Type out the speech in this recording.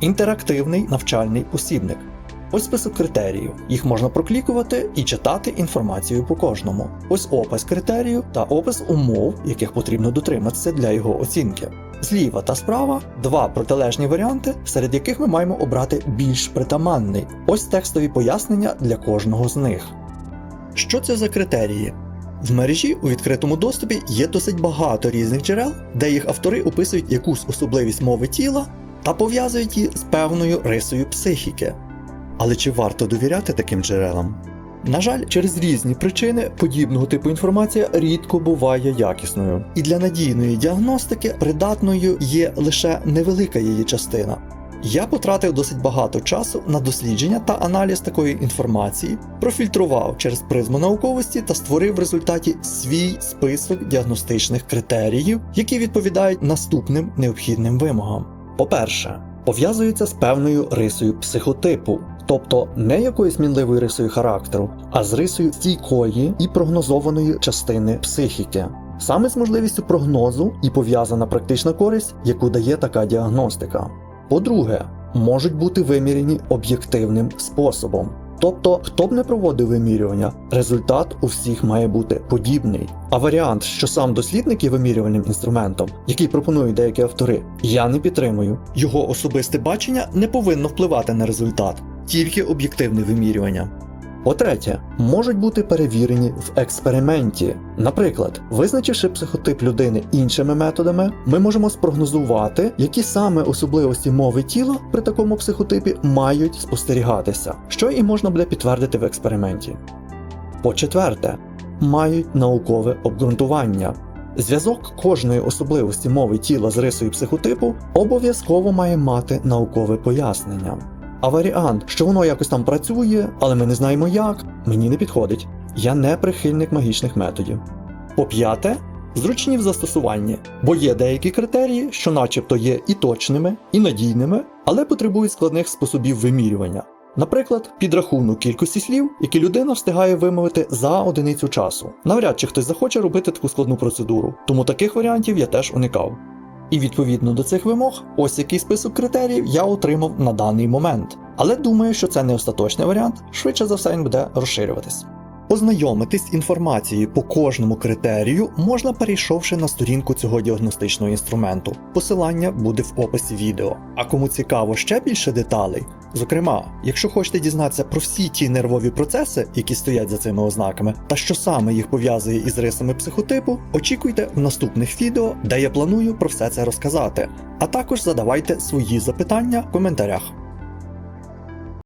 інтерактивний навчальний посібник. Ось список критеріїв. Їх можна проклікувати і читати інформацію по кожному. Ось опис критерію та опис умов, яких потрібно дотриматися для його оцінки. Зліва та справа два протилежні варіанти, серед яких ми маємо обрати більш притаманний. Ось текстові пояснення для кожного з них. Що це за критерії? В мережі у відкритому доступі є досить багато різних джерел, де їх автори описують якусь особливість мови тіла та пов'язують її з певною рисою психіки. Але чи варто довіряти таким джерелам? На жаль, через різні причини подібного типу інформація рідко буває якісною, і для надійної діагностики придатною є лише невелика її частина. Я потратив досить багато часу на дослідження та аналіз такої інформації, профільтрував через призму науковості та створив в результаті свій список діагностичних критеріїв, які відповідають наступним необхідним вимогам. По-перше, пов'язується з певною рисою психотипу, тобто не якоюсь мінливою рисою характеру, а з рисою стійкої і прогнозованої частини психіки. Саме з можливістю прогнозу і пов'язана практична користь, яку дає така діагностика. По-друге, можуть бути вимірені об'єктивним способом. Тобто, хто б не проводив вимірювання, результат у всіх має бути подібний. А варіант, що сам дослідник є вимірювальним інструментом, який пропонують деякі автори, я не підтримую. Його особисте бачення не повинно впливати на результат, тільки об'єктивне вимірювання. По-третє, можуть бути перевірені в експерименті. Наприклад, визначивши психотип людини іншими методами, ми можемо спрогнозувати, які саме особливості мови тіла при такому психотипі мають спостерігатися, що і можна буде підтвердити в експерименті. По-четверте, мають наукове обґрунтування. Зв'язок кожної особливості мови тіла з рисою психотипу обов'язково має мати наукове пояснення. А варіант, що воно якось там працює, але ми не знаємо як, мені не підходить. Я не прихильник магічних методів. По-п'яте, зручні в застосуванні, бо є деякі критерії, що начебто є і точними, і надійними, але потребують складних способів вимірювання. Наприклад, підрахунок кількості слів, які людина встигає вимовити за одиницю часу. Навряд чи хтось захоче робити таку складну процедуру, тому таких варіантів я теж уникав. І відповідно до цих вимог, ось який список критеріїв я отримав на даний момент. Але думаю, що це не остаточний варіант, швидше за все він буде розширюватись. Ознайомитись з інформацією по кожному критерію можна перейшовши на сторінку цього діагностичного інструменту. Посилання буде в описі відео. А кому цікаво ще більше деталей, зокрема, якщо хочете дізнатися про всі ті нервові процеси, які стоять за цими ознаками, та що саме їх пов'язує із рисами психотипу, очікуйте в наступних відео, де я планую про все це розказати. А також задавайте свої запитання в коментарях.